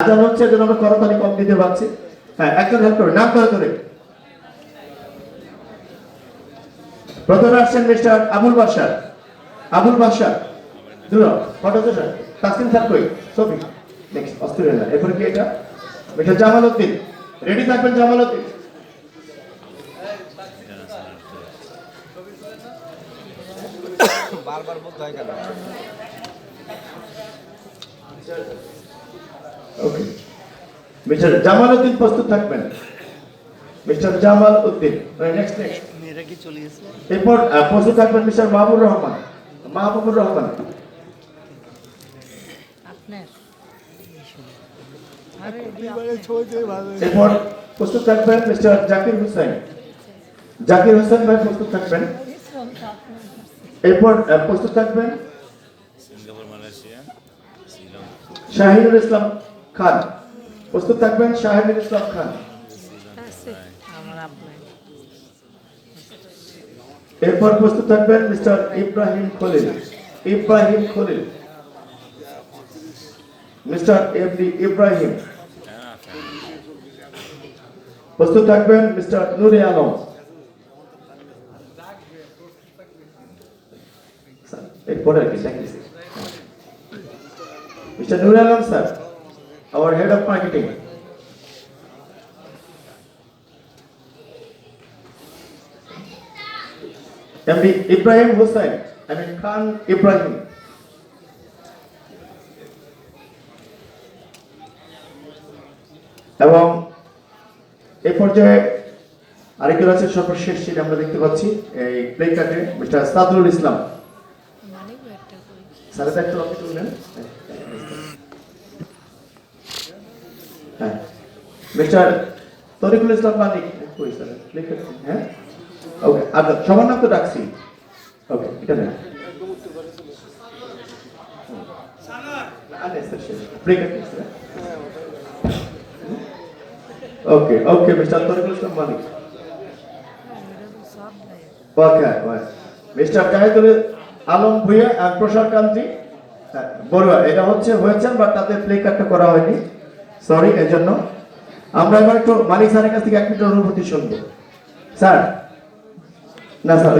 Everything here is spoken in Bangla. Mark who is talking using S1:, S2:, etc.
S1: আজান হচ্ছে যেন আমরা করতালি কম দিতে পারছি। হ্যাঁ একজন হেল্প করবে নাম করে প্রথমে আসছেন মিস্টার আবুল বাসার আবুল বাসার দূর ফটো স্যার তাসকিন স্যার কই? ছবি নেক্সট অস্ট্রেলিয়া এরপরে কি এটা? মিস্টার জামাল উদ্দিন। রেডি থাকবেন জামাল উদ্দিন?
S2: বারবার বলতে হয় কেন?
S1: ওকে মিস্টার জামাল উদ্দিন প্রস্তুত থাকবেন। Mister Jamal Uddin next next এরপর প্রস্তুত থাকবেন মিস্টার মাহবুব রহমান। মাহবুবুর রহমান।
S3: আপনার। আরে
S1: এরপর প্রস্তুত থাকবেন মিস্টার জাকির হোসেন। জাকির হোসেন ভাই প্রস্তুত থাকবেন। এরপর প্রস্তুত থাকবেন শাহিনুল ইসলাম। খান। প্রস্তুত থাকবেন শাহিনুল ইসলাম খান। এরপর প্রস্তুত থাকবেন mister Ibrahim Khalil. Ibrahim Khalil. Mister FD Ibrahim. প্রস্তুত থাকবেন মিস্টার নুরে আলম। এরপরে আর কি mister Nure Alam, sir. Our head of marketing MD Ibrahim Hossain I mean Khan Ibrahim এবং এই পর্যায়ে আরেকজন আছে সর্বশেষ সিট আমরা দেখতে পাচ্ছি এই প্লে কার্ডে মিস্টার সাদরুল ইসলাম।
S3: মানে
S1: স্যারের একটা আপনি তুললেন হ্যাঁ মিস্টার তরিকুল ইসলাম মানিক কই হ্যাঁ? ওকে আচ্ছা সবার নাম তো ডাকছি। ওকে এটা না okay okay mister Tarikul Islam Manik. Okay mister Jahidul Alam Bhuiyan আর প্রসাদ কান্তি। হ্যাঁ, বড়ুয়া এটা হচ্ছে হয়েছেন বাট তাদের প্লে কার্ডটা করা হয়নি। সরি এর জন্য আমরা এবার একটু মালিক স্যারের কাছ থেকে এক মিনিট অনুভূতি শুনব। স্যার? না স্যার